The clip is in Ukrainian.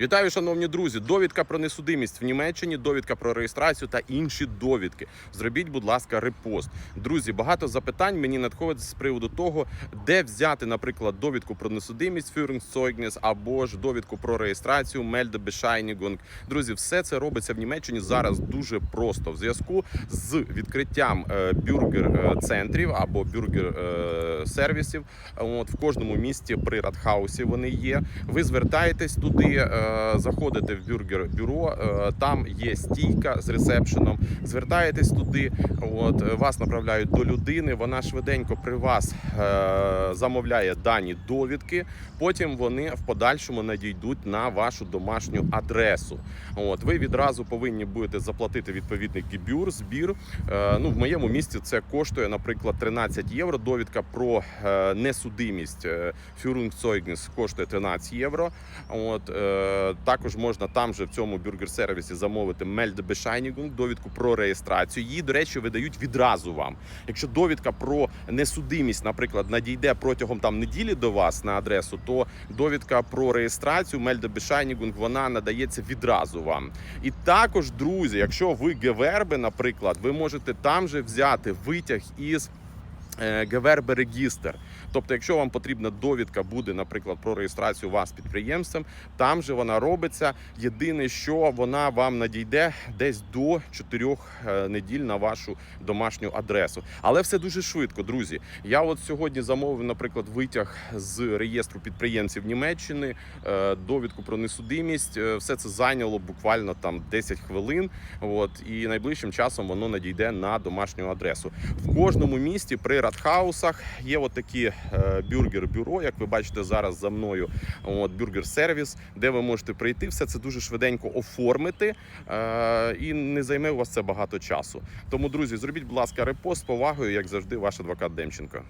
Вітаю, шановні друзі! Довідка про несудимість в Німеччині, довідка про реєстрацію та інші довідки. Зробіть, будь ласка, репост. Друзі, багато запитань мені надходять з приводу того, де взяти, наприклад, довідку про несудимість Führungszeugnis або ж довідку про реєстрацію Meldebesheiниgung. Друзі, все це робиться в Німеччині зараз дуже просто в зв'язку з відкриттям е, бюргер-центрів або бюргер-сервісів. От в кожному місті при Радхаусі вони є. Ви звертаєтесь туди, е, заходите в бюргер-бюро, е, там є стійка з ресепшеном. Звертаєтесь туди, от е, вас направляють до людини. Вона швиденько при вас замовляє дані довідки. Потім вони в подальшому надійдуть на вашу домашню адресу. От ви відразу повинні будете заплатити відповідний гібюр, збір. Ну в моєму місті це коштує, наприклад, 13 євро. Довідка про е, несудимість е, Führungszeugnis коштує 13 євро. От е, також можна там же в цьому бюргер-сервісі замовити Meldebesheiниgung, довідку про реєстрацію. Її, до речі, видають відразу вам. Якщо довідка про несудимість, наприклад, надійде протягом там неділі до вас на адресу, то довідка про реєстрацію Meldebesheiниgung, вона надається відразу вам. І також, друзі, якщо ви геверби, наприклад, ви можете там же взяти витяг із. Гевербе регістр. Тобто, якщо вам потрібна довідка буде, наприклад, про реєстрацію вас підприємцем, там же вона робиться. Єдине, що вона вам надійде десь до 4 неділь на вашу домашню адресу. Але все дуже швидко, друзі. Я от сьогодні замовив, наприклад, витяг з реєстру підприємців Німеччини, е, довідку про несудимість. Е, Все це зайняло буквально там 10 хвилин. От і найближчим часом воно надійде на домашню адресу. В кожному місті при радхаусах є от такі е, бюргер-бюро, як ви бачите зараз за мною. От бюргер-сервіс, де ви можете прийти, все це дуже швиденько оформити е, і не займе у вас це багато часу. Тому, друзі, зробіть, будь ласка, репост з повагою, як завжди, ваш адвокат Демченко.